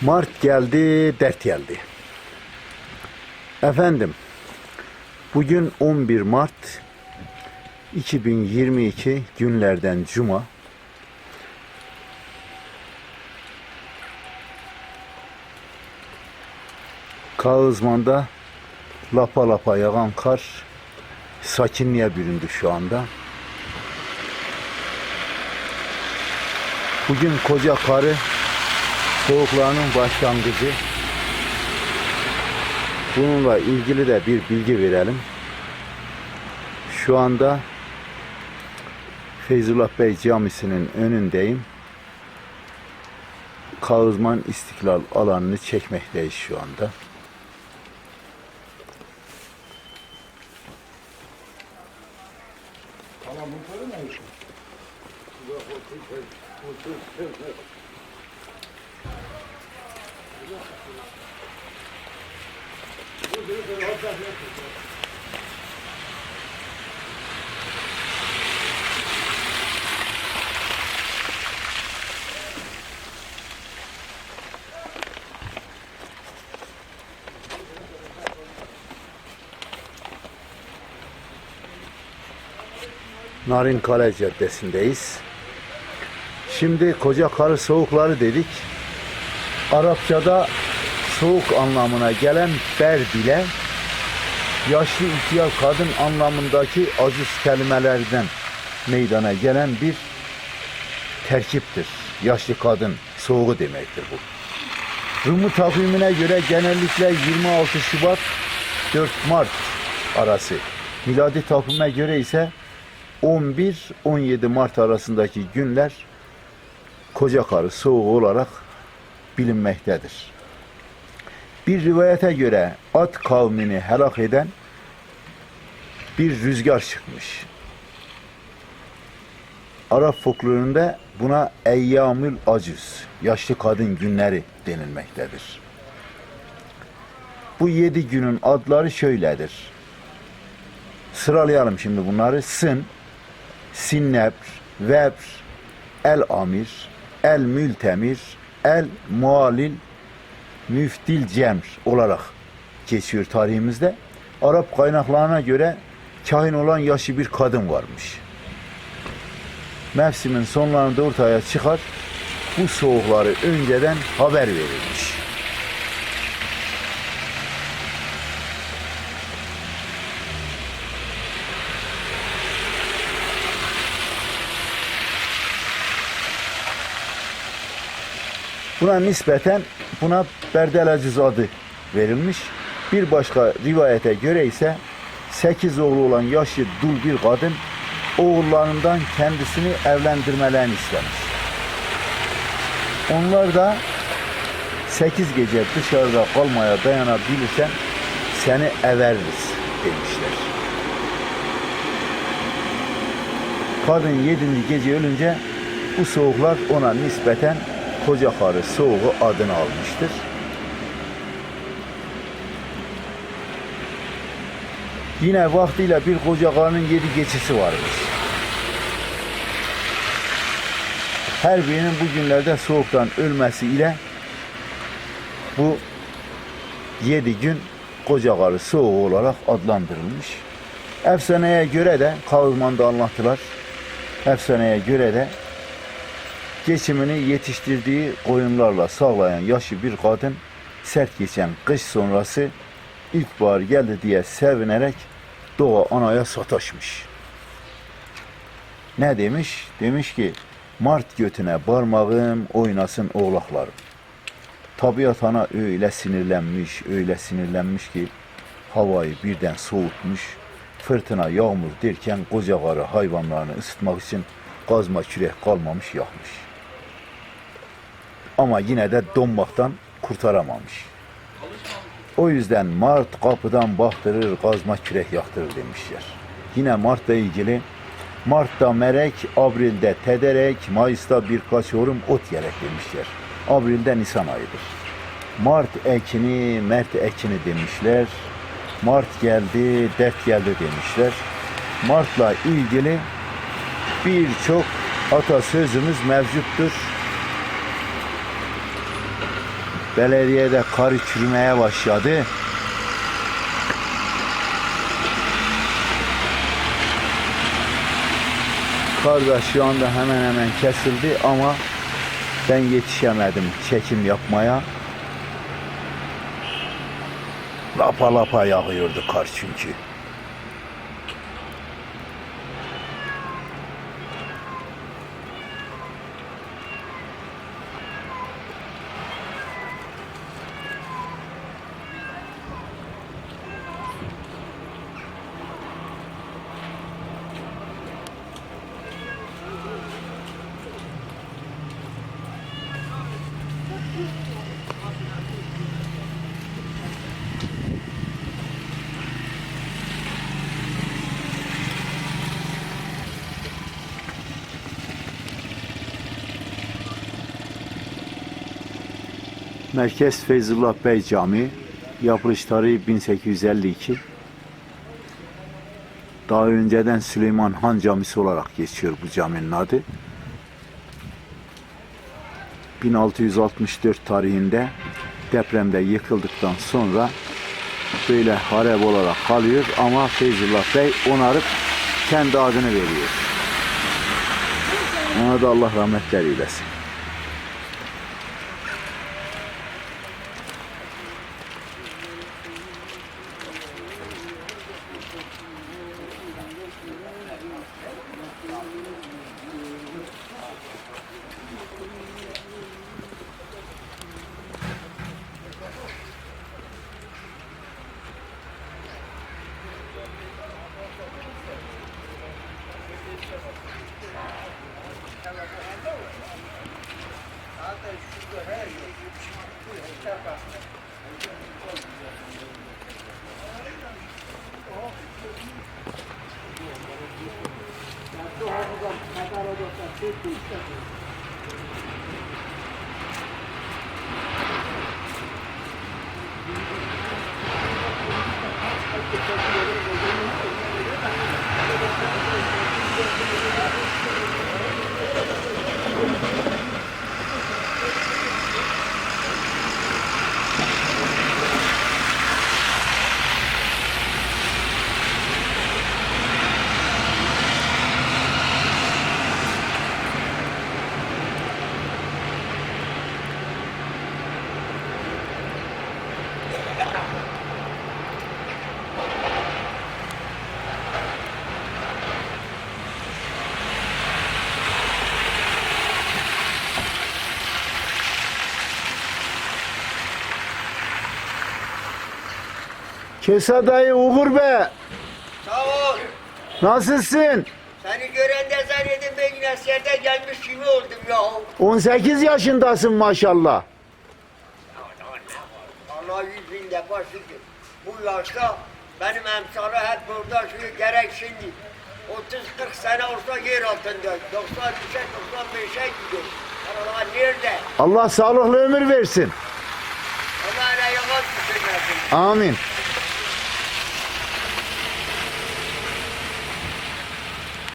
Mart geldi, dert geldi. Efendim, bugün 11 Mart 2022 günlerden Cuma. Kağızman'da lapa lapa yağan kar sakinliğe büründü şu anda. Bugün koca karı soğuklarının başlangıcı. Bununla ilgili de bir bilgi verelim. Şu anda Feyzullah Bey Camisi'nin önündeyim. Kağızman İstiklal alanını çekmekteyiz şu anda. Narin Kale Caddesi'ndeyiz. Şimdi koca karı soğukları dedik. Arapçada soğuk anlamına gelen ber bile yaşlı ihtiyar kadın anlamındaki aziz kelimelerden meydana gelen bir terkiptir. Yaşlı kadın soğuğu demektir bu. Rumu takvimine göre genellikle 26 Şubat 4 Mart arası. Miladi takvime göre ise 11-17 Mart arasındaki günler koca karı soğuğu olarak bilinmektedir. Bir rivayete göre at kavmini helak eden bir rüzgar çıkmış. Arap folklorunda buna Eyyamül Acüz, yaşlı kadın günleri denilmektedir. Bu yedi günün adları şöyledir. Sıralayalım şimdi bunları. Sın, Sinnebr, Vebr, El Amir, El Mültemir, El Mualil, Müftil Cemr olarak geçiyor tarihimizde. Arap kaynaklarına göre kahin olan yaşlı bir kadın varmış. Mevsimin sonlarında ortaya çıkar, bu soğukları önceden haber verilmiş. Buna nispeten buna Berdelaciz adı verilmiş. Bir başka rivayete göre ise 8 oğlu olan yaşlı dul bir kadın oğullarından kendisini evlendirmelerini istemiş. Onlar da 8 gece dışarıda kalmaya dayanabilirsen seni eveririz demişler. Kadın 7. gece ölünce bu soğuklar ona nispeten koca karı soğuğu adını almıştır. Yine vaktiyle bir koca karının yedi geçisi varmış. Her birinin bu günlerde soğuktan ölmesi ile bu yedi gün koca karı soğuğu olarak adlandırılmış. Efsaneye göre de Kağızman'da anlattılar. Efsaneye göre de geçimini yetiştirdiği koyunlarla sağlayan yaşlı bir kadın sert geçen kış sonrası ilkbahar geldi diye sevinerek doğa anaya sataşmış. Ne demiş? Demiş ki Mart götüne parmağım oynasın oğlaklarım. Tabiat ana öyle sinirlenmiş, öyle sinirlenmiş ki havayı birden soğutmuş. Fırtına yağmur derken koca hayvanlarını ısıtmak için kazma kürek kalmamış yakmış. Ama yine de donmaktan kurtaramamış. O yüzden Mart kapıdan baktırır, kazma kürek yaktırır demişler. Yine Mart'la ilgili Mart'ta merek, Abril'de tederek, Mayıs'ta birkaç yorum ot yerek demişler. Abril'de Nisan ayıdır. Mart ekini, Mert ekini demişler. Mart geldi, dert geldi demişler. Mart'la ilgili birçok atasözümüz mevcuttur. Belediyede karı çürümeye başladı. Kar da şu anda hemen hemen kesildi ama ben yetişemedim çekim yapmaya. Lapa lapa yağıyordu kar çünkü. Merkez Feyzullah Bey Camii yapılış tarihi 1852. Daha önceden Süleyman Han Camisi olarak geçiyor bu caminin adı. 1664 tarihinde depremde yıkıldıktan sonra böyle harap olarak kalıyor ama Feyzullah Bey onarıp kendi adını veriyor. Ona da Allah rahmetler eylesin. Kesa dayı Uğur be. Sağ ol. Nasılsın? Seni gören de zannedin ben yine askerde gelmiş gibi oldum ya. 18 yaşındasın maşallah. Allah yüz bin defa şükür. Bu yaşta benim emsalı hep burada şu gerek şimdi. 30-40 sene olsa yer altında. 93'e 95'e gidiyor. Allah nerede? Allah sağlıklı ömür versin. Allah ne yalan düşünmesin. Amin.